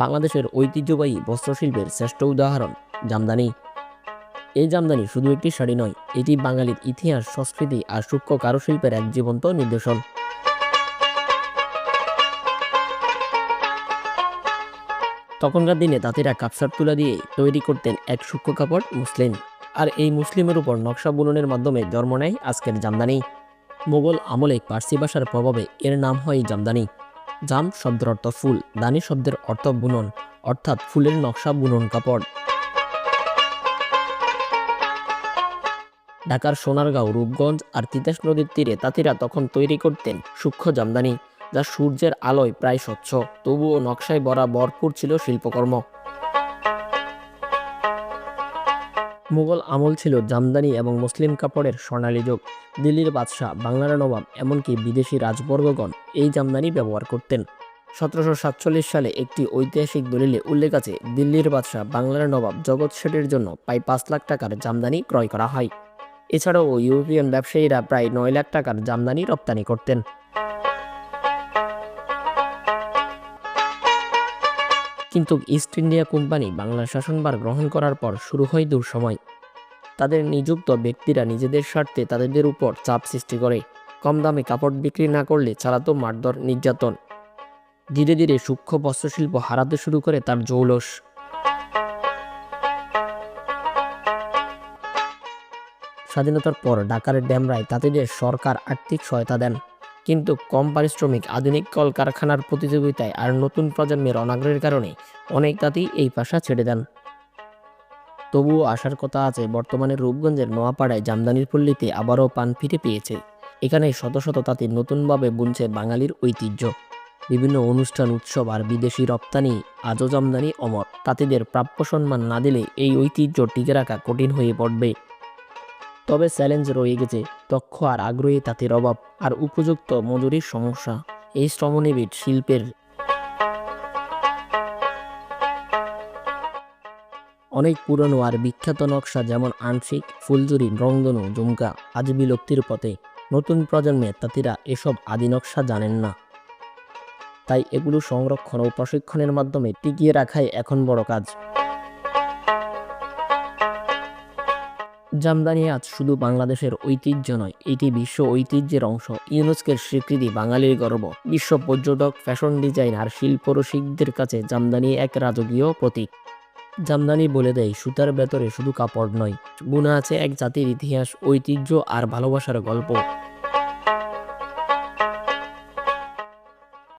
বাংলাদেশের ঐতিহ্যবাহী বস্ত্রশিল্পের শ্রেষ্ঠ উদাহরণ জামদানি। এই জামদানি শুধু একটি শাড়ি নয়, এটি বাঙালির ইতিহাস, সংস্কৃতি আর সূক্ষ্ম কারুশিল্পের এক জীবন্ত নির্দেশন তখনকার দিনে তাঁতিরা কাপসার তুলা দিয়ে তৈরি করতেন এক সূক্ষ্ম কাপড় মুসলিম। আর এই মুসলিমের উপর নকশা বুননের মাধ্যমে জন্ম নেয় আজকের জামদানি। মোগল আমলে পার্সি ভাষার প্রভাবে এর নাম হয় জামদানি। জাম শব্দের অর্থ ফুল, দানি শব্দের অর্থ বুনন, অর্থাৎ ফুলের নকশা বুনন কাপড়। ঢাকার সোনারগাঁও, রূপগঞ্জ আর তিতাস নদীর তীরে তাঁতিরা তখন তৈরি করতেন সূক্ষ্ম জামদানি, যা সূর্যের আলোয় প্রায় স্বচ্ছ। তবুও নকশায় বরা ভরপুর ছিল শিল্পকর্ম। মুঘল আমল ছিল জামদানি এবং মুসলিম কাপড়ের স্বর্ণালী যুগ। দিল্লির বাদশাহ, বাংলার নবাব, এমনকি বিদেশি রাজবর্গগণ এই জামদানি ব্যবহার করতেন। সতেরোশো সাতচল্লিশ সালে একটি ঐতিহাসিক দলিলে উল্লেখ আছে, দিল্লির বাদশাহ, বাংলার নবাব জগৎ শেঠের জন্য প্রায় পাঁচ লাখ টাকার জামদানি ক্রয় করা হয়। এছাড়াও ইউরোপিয়ান ব্যবসায়ীরা প্রায় নয় লাখ টাকার জামদানি রপ্তানি করতেন। কিন্তু ইস্ট ইন্ডিয়া কোম্পানি বাংলা শাসনভার গ্রহণ করার পর শুরু হয় দুঃসময়। তাদের নিযুক্ত ব্যক্তিরা নিজেদের স্বার্থে তাদের উপর চাপ সৃষ্টি করে। কম দামে কাপড় বিক্রি না করলে চালাতো মারধর নির্যাতন। ধীরে ধীরে সূক্ষ্ম বস্ত্রশিল্প হারাতে শুরু করে তার জৌলস। স্বাধীনতার পর ঢাকার ড্যামরায় তাঁতিদের সরকার আর্থিক সহায়তা দেন। কিন্তু কম পারিশ্রমিক আধুনিক কলকারখানার প্রতিযোগিতায় আর নতুন প্রজন্মের অনাগ্রহের কারণে অনেক তাঁতি এই পেশা ছেড়ে দেন। তবুও আসার কথা আছে, বর্তমানে রূপগঞ্জের নোয়াপাড়ায় জামদানির পল্লীতে আবারও পান ফিরে পেয়েছে। এখানে শত শত তাঁতি নতুনভাবে বুনছে বাঙালির ঐতিহ্য। বিভিন্ন অনুষ্ঠান, উৎসব আর বিদেশি রপ্তানি আজও জামদানি অমর। তাঁতিদের প্রাপ্য সম্মান না দিলে এই ঐতিহ্য টিকে রাখা কঠিন হয়ে পড়বে। তবে চ্যালেঞ্জ রয়ে গেছে। দক্ষ আর আগ্রহী তাঁতির অভাব আর উপযুক্ত মজুরির সমস্যা। এই শ্রমনিবিড় শিল্পের অনেক পুরনো আর বিখ্যাত নকশা যেমন আংশিক ফুলজুরি রংধনু জুমকা আজ বিলুপ্তির পথে। নতুন প্রজন্মের তাঁতিরা এসব আদি নকশা জানেন না। তাই এগুলো সংরক্ষণ ও প্রশিক্ষণের মাধ্যমে টিকিয়ে রাখাই এখন বড় কাজ। জামদানি আজ শুধু বাংলাদেশের ঐতিহ্য নয়, এটি বিশ্ব ঐতিহ্যের অংশ। ইউনেস্কের স্বীকৃতি বাঙালির গর্ব। বিশ্ব পর্যটক, ফ্যাশন ডিজাইন আর শিল্প রসিকদের কাছে জামদানি এক রাজকীয় প্রতীক। জামদানি বলে দেয়, সুতার ভেতরে শুধু কাপড় নয়, বোনা আছে এক জাতির ইতিহাস, ঐতিহ্য আর ভালোবাসার গল্প।